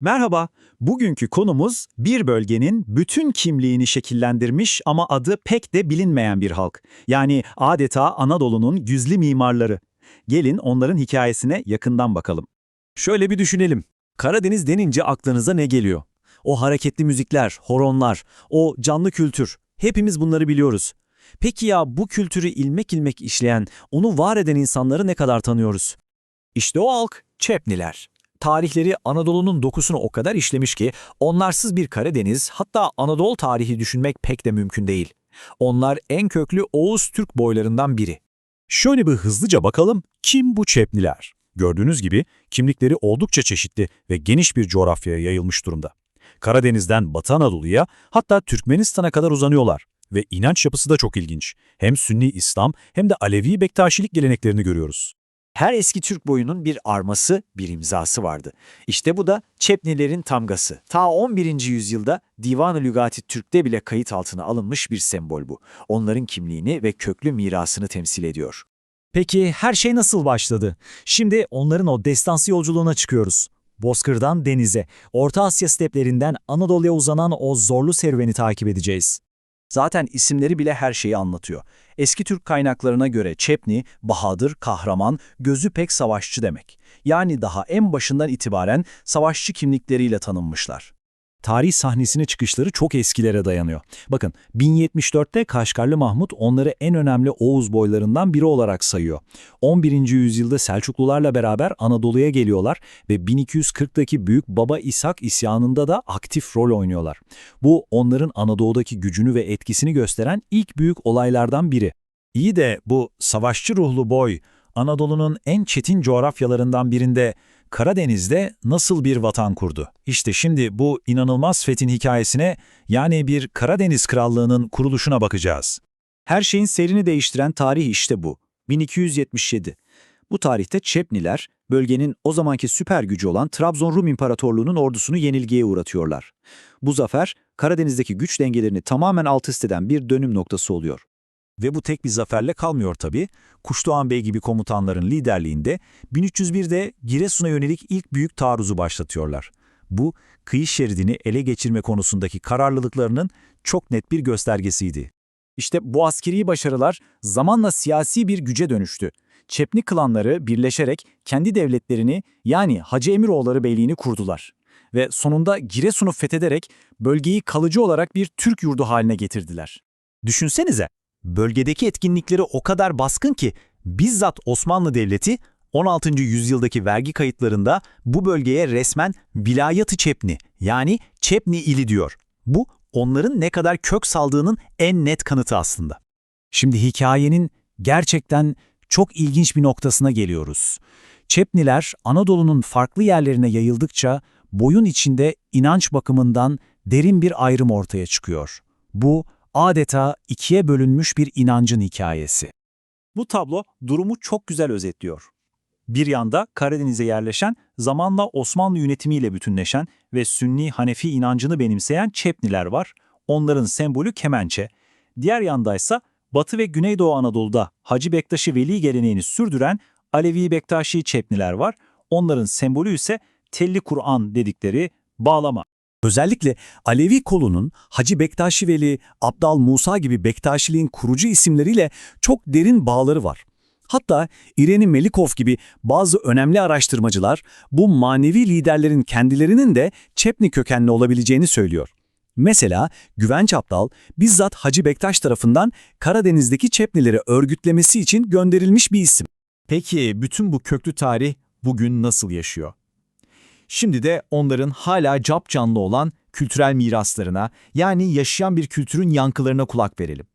Merhaba, bugünkü konumuz bir bölgenin bütün kimliğini şekillendirmiş ama adı pek de bilinmeyen bir halk. Yani adeta Anadolu'nun güzlü mimarları. Gelin onların hikayesine yakından bakalım. Şöyle bir düşünelim. Karadeniz denince aklınıza ne geliyor? O hareketli müzikler, horonlar, o canlı kültür. Hepimiz bunları biliyoruz. Peki ya bu kültürü ilmek ilmek işleyen, onu var eden insanları ne kadar tanıyoruz? İşte o halk Çepniler. Tarihleri Anadolu'nun dokusunu o kadar işlemiş ki onlarsız bir Karadeniz hatta Anadolu tarihi düşünmek pek de mümkün değil. Onlar en köklü Oğuz Türk boylarından biri. Şöyle bir hızlıca bakalım kim bu Çepliler? Gördüğünüz gibi kimlikleri oldukça çeşitli ve geniş bir coğrafyaya yayılmış durumda. Karadeniz'den Batı Anadolu'ya hatta Türkmenistan'a kadar uzanıyorlar ve inanç yapısı da çok ilginç. Hem Sünni İslam hem de Alevi Bektaşilik geleneklerini görüyoruz. Her eski Türk boyunun bir arması, bir imzası vardı. İşte bu da Çepnilerin tamgası. Ta 11. yüzyılda Divan-ı Lügati Türk'te bile kayıt altına alınmış bir sembol bu. Onların kimliğini ve köklü mirasını temsil ediyor. Peki her şey nasıl başladı? Şimdi onların o destansı yolculuğuna çıkıyoruz. Bozkır'dan denize, Orta Asya steplerinden Anadolu'ya uzanan o zorlu serüveni takip edeceğiz. Zaten isimleri bile her şeyi anlatıyor. Eski Türk kaynaklarına göre Çepni, bahadır, kahraman, gözü pek savaşçı demek. Yani daha en başından itibaren savaşçı kimlikleriyle tanınmışlar. Tarih sahnesine çıkışları çok eskilere dayanıyor. Bakın 1074'te Kaşgarlı Mahmut onları en önemli Oğuz boylarından biri olarak sayıyor. 11. yüzyılda Selçuklularla beraber Anadolu'ya geliyorlar ve 1240'daki Büyük Baba İshak isyanında da aktif rol oynuyorlar. Bu onların Anadolu'daki gücünü ve etkisini gösteren ilk büyük olaylardan biri. İyi de bu savaşçı ruhlu boy Anadolu'nun en çetin coğrafyalarından birinde Karadeniz'de nasıl bir vatan kurdu? İşte şimdi bu inanılmaz fethin hikayesine yani bir Karadeniz Krallığı'nın kuruluşuna bakacağız. Her şeyin seyrini değiştiren tarih işte bu. 1277. Bu tarihte Çepniler, bölgenin o zamanki süper gücü olan Trabzon Rum İmparatorluğu'nun ordusunu yenilgiye uğratıyorlar. Bu zafer, Karadeniz'deki güç dengelerini tamamen alt üst eden bir dönüm noktası oluyor. Ve bu tek bir zaferle kalmıyor tabii. Kuşdoğan Bey gibi komutanların liderliğinde 1301'de Giresun'a yönelik ilk büyük taarruzu başlatıyorlar. Bu, kıyı şeridini ele geçirme konusundaki kararlılıklarının çok net bir göstergesiydi. İşte bu askeri başarılar zamanla siyasi bir güce dönüştü. Çepni klanları birleşerek kendi devletlerini yani Hacı Emiroğulları Beyliğini kurdular. Ve sonunda Giresun'u fethederek bölgeyi kalıcı olarak bir Türk yurdu haline getirdiler. Düşünsenize, bölgedeki etkinlikleri o kadar baskın ki bizzat Osmanlı Devleti 16. yüzyıldaki vergi kayıtlarında bu bölgeye resmen vilayatı Çepni yani Çepni ili diyor. Bu onların ne kadar kök saldığının en net kanıtı aslında. Şimdi hikayenin gerçekten çok ilginç bir noktasına geliyoruz. Çepniler Anadolu'nun farklı yerlerine yayıldıkça boyun içinde inanç bakımından derin bir ayrım ortaya çıkıyor. Bu adeta ikiye bölünmüş bir inancın hikayesi. Bu tablo durumu çok güzel özetliyor. Bir yanda Karadeniz'e yerleşen, zamanla Osmanlı yönetimiyle bütünleşen ve Sünni Hanefi inancını benimseyen Çepniler var. Onların sembolü kemençe. Diğer yandaysa Batı ve Güneydoğu Anadolu'da Hacı Bektaşi Veli geleneğini sürdüren Alevi Bektaşi Çepniler var. Onların sembolü ise Telli Kur'an dedikleri bağlama. Özellikle Alevi kolunun Hacı Bektaşi Veli, Abdal Musa gibi Bektaşiliğin kurucu isimleriyle çok derin bağları var. Hatta İreni Melikov gibi bazı önemli araştırmacılar bu manevi liderlerin kendilerinin de Çepni kökenli olabileceğini söylüyor. Mesela Güvenç Abdal bizzat Hacı Bektaş tarafından Karadeniz'deki Çepnileri örgütlemesi için gönderilmiş bir isim. Peki bütün bu köklü tarih bugün nasıl yaşıyor? Şimdi de onların hala cap canlı olan kültürel miraslarına yani yaşayan bir kültürün yankılarına kulak verelim.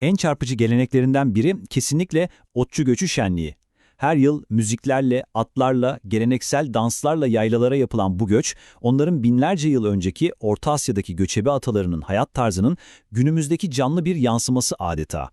En çarpıcı geleneklerinden biri kesinlikle otçu göçü şenliği. Her yıl müziklerle, atlarla, geleneksel danslarla yaylalara yapılan bu göç, onların binlerce yıl önceki Orta Asya'daki göçebe atalarının hayat tarzının günümüzdeki canlı bir yansıması adeta.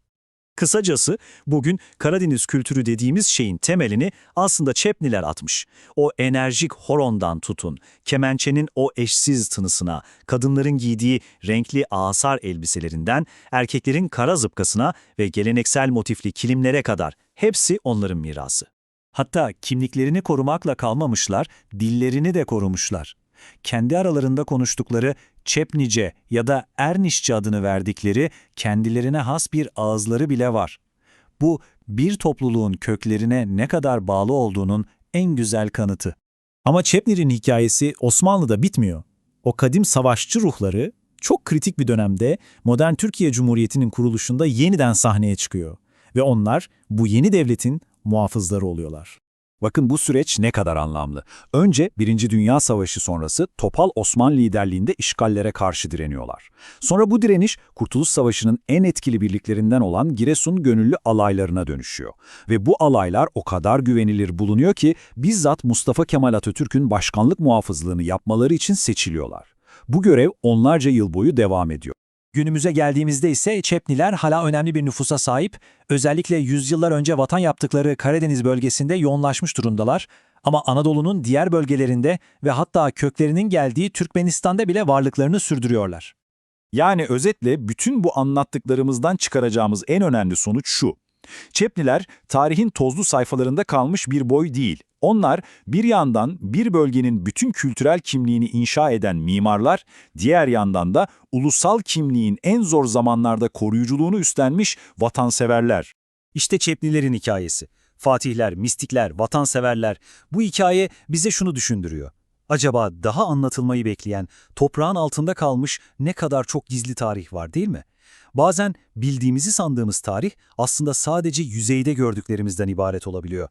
Kısacası bugün Karadeniz kültürü dediğimiz şeyin temelini aslında Çepniler atmış. O enerjik horondan tutun, kemençenin o eşsiz tınısına, kadınların giydiği renkli asar elbiselerinden, erkeklerin kara zıpkasına ve geleneksel motifli kilimlere kadar hepsi onların mirası. Hatta kimliklerini korumakla kalmamışlar, dillerini de korumuşlar. Kendi aralarında konuştukları Çepnice ya da Ernişçe adını verdikleri kendilerine has bir ağızları bile var. Bu bir topluluğun köklerine ne kadar bağlı olduğunun en güzel kanıtı. Ama Çepnir'in hikayesi Osmanlı'da bitmiyor. O kadim savaşçı ruhları çok kritik bir dönemde modern Türkiye Cumhuriyeti'nin kuruluşunda yeniden sahneye çıkıyor. Ve onlar bu yeni devletin muhafızları oluyorlar. Bakın bu süreç ne kadar anlamlı. Önce Birinci Dünya Savaşı sonrası Topal Osman liderliğinde işgallere karşı direniyorlar. Sonra bu direniş Kurtuluş Savaşı'nın en etkili birliklerinden olan Giresun gönüllü alaylarına dönüşüyor. Ve bu alaylar o kadar güvenilir bulunuyor ki bizzat Mustafa Kemal Atatürk'ün başkanlık muhafızlığını yapmaları için seçiliyorlar. Bu görev onlarca yıl boyu devam ediyor. Günümüze geldiğimizde ise Çepniler hala önemli bir nüfusa sahip, özellikle yüzyıllar önce vatan yaptıkları Karadeniz bölgesinde yoğunlaşmış durumdalar. Ama Anadolu'nun diğer bölgelerinde ve hatta köklerinin geldiği Türkmenistan'da bile varlıklarını sürdürüyorlar. Yani özetle bütün bu anlattıklarımızdan çıkaracağımız en önemli sonuç şu. Çepliler tarihin tozlu sayfalarında kalmış bir boy değil. Onlar bir yandan bir bölgenin bütün kültürel kimliğini inşa eden mimarlar, diğer yandan da ulusal kimliğin en zor zamanlarda koruyuculuğunu üstlenmiş vatanseverler. İşte Çeplilerin hikayesi. Fatihler, mistikler, vatanseverler. Bu hikaye bize şunu düşündürüyor. Acaba daha anlatılmayı bekleyen, toprağın altında kalmış ne kadar çok gizli tarih var değil mi? Bazen bildiğimizi sandığımız tarih aslında sadece yüzeyde gördüklerimizden ibaret olabiliyor.